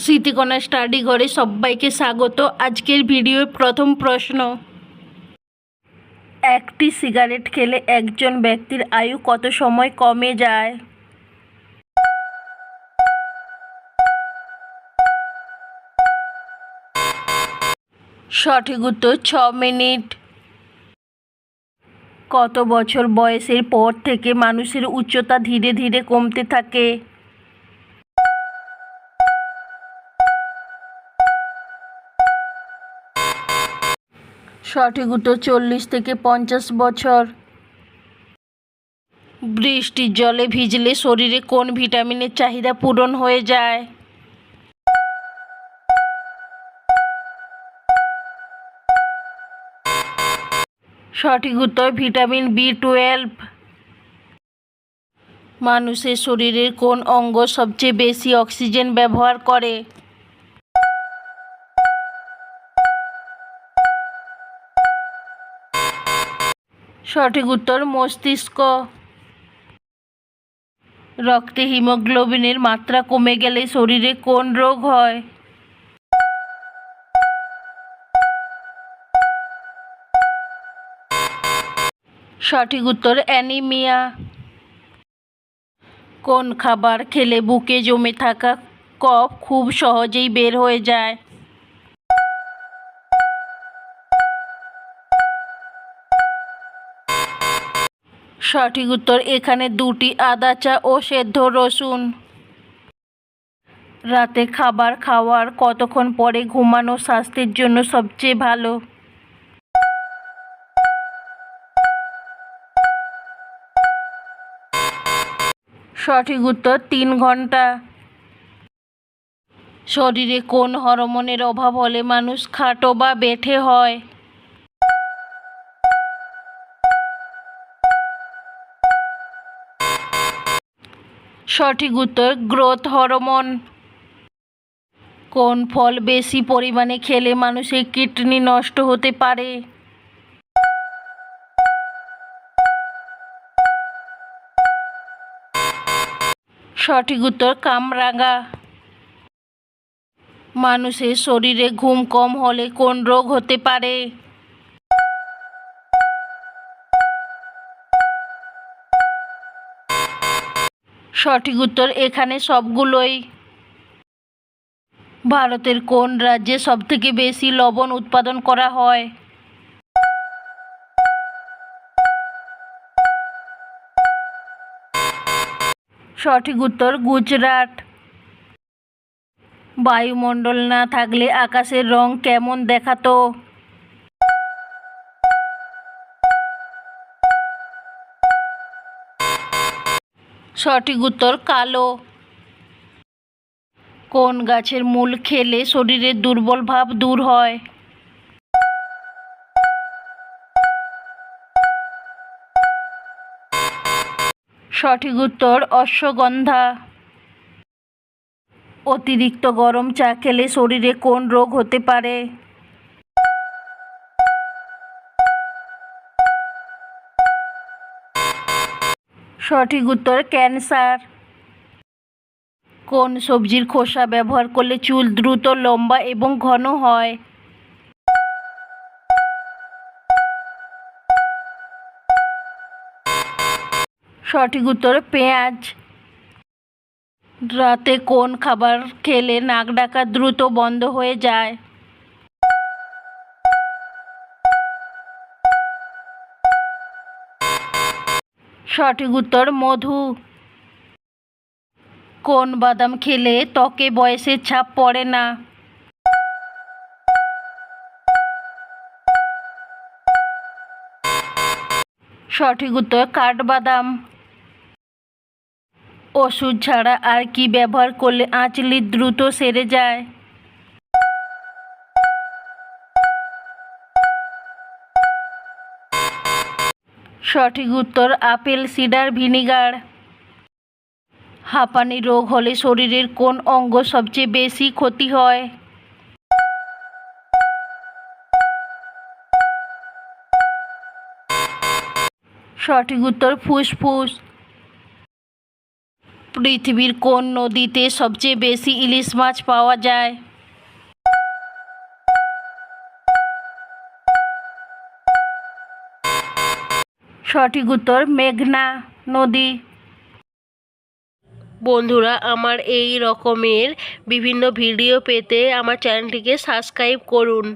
Smritikana study ঘরে সবাইকে স্বাগত। আজকের ভিডিওর প্রথম প্রশ্ন। একটি সিগারেট খেলে একজন ব্যক্তির আয়ু কত সময় কমে যায়? সঠিক উত্তর, ছ মিনিট। কত বছর বয়সের পর থেকে মানুষের উচ্চতা ধীরে ধীরে কমতে থাকে? সঠিক উত্তর চল্লিশ থেকে পঞ্চাশ বছর। বৃষ্টির জলে ভিজলে শরীরে কোন ভিটামিনের চাহিদা পূরণ হয়ে যায়? সঠিক উত্তর ভিটামিন বি টুয়েলভ। মানুষের শরীরের কোন অঙ্গ সবচেয়ে বেশি অক্সিজেন ব্যবহার করে? সঠিক উত্তর মস্তিষ্ক। রক্তে হিমোগ্লোবিনের মাত্রা কমে গেলে শরীরে কোন রোগ হয়? সঠিক উত্তর, অ্যানিমিয়া। কোন খাবার খেলে বুকে জমে থাকা কফ খুব সহজেই বের হয়ে যায়? সঠিক উত্তর এখানে দুটি আদা চা ও সেদ্ধ রসুন। রাতে খাবার খাওয়ার কতক্ষণ পরে ঘুমানো স্বাস্থ্যের জন্য সবচেয়ে ভালো? সঠিক উত্তর, তিন ঘণ্টা। শরীরে কোন হরমোনের অভাব হলে মানুষ খাটো বা বেঠে হয়? সঠিক উত্তর, গ্রোথ হরমোন। কোন ফল বেশি পরিমাণে খেলে মানুষের কিডনি নষ্ট হতে পারে? সঠিক উত্তর কামরাঙা মানুষের শরীরে ঘুম কম হলে কোন রোগ হতে পারে? সঠিক উত্তর এখানে সবগুলোই। ভারতের কোন রাজ্যে সবথেকে বেশি লবণ উৎপাদন করা হয়? সঠিক উত্তর গুজরাট। বায়ুমণ্ডল না থাকলে আকাশের রং কেমন দেখাতো? সঠিক উত্তর কালো। কোন গাছের মূল খেলে শরীরের দুর্বল ভাব দূর হয়? সঠিক উত্তর অশ্বগন্ধা। অতিরিক্ত গরম চা খেলে শরীরে কোন রোগ হতে পারে? সঠিক উত্তর ক্যান্সার। কোন সবজির খোসা ব্যবহার করলে চুল দ্রুত লম্বা এবং ঘন হয়? সঠিক উত্তর পেঁয়াজ। রাতে কোন খাবার খেলে নাক ডাকা দ্রুত বন্ধ হয়ে যায়? সঠিক উত্তর, মধু। কোন বাদাম খেলে ত্বকে বয়সের ছাপ পড়ে না? সঠিক উত্তর, কাঠবাদাম। ওষুধ ছাড়া আর কি ব্যবহার করলে আঁচলি দ্রুত সেরে যায়? সঠিক উত্তর, আপেল, সিডার, ভিনিগার। হাঁপানি রোগ হলে শরীরের কোন অঙ্গ সবচেয়ে বেশি ক্ষতি হয়? সঠিক উত্তর, ফুসফুস। পৃথিবীর কোন নদীতে সবচেয়ে বেশি ইলিশ মাছ পাওয়া যায়? সঠিক উত্তর, মেঘনা নদী। বন্ধুরা, আমার এই রকমের বিভিন্ন ভিডিও পেতে আমার চ্যানেলটিকে সাবস্ক্রাইব করুন।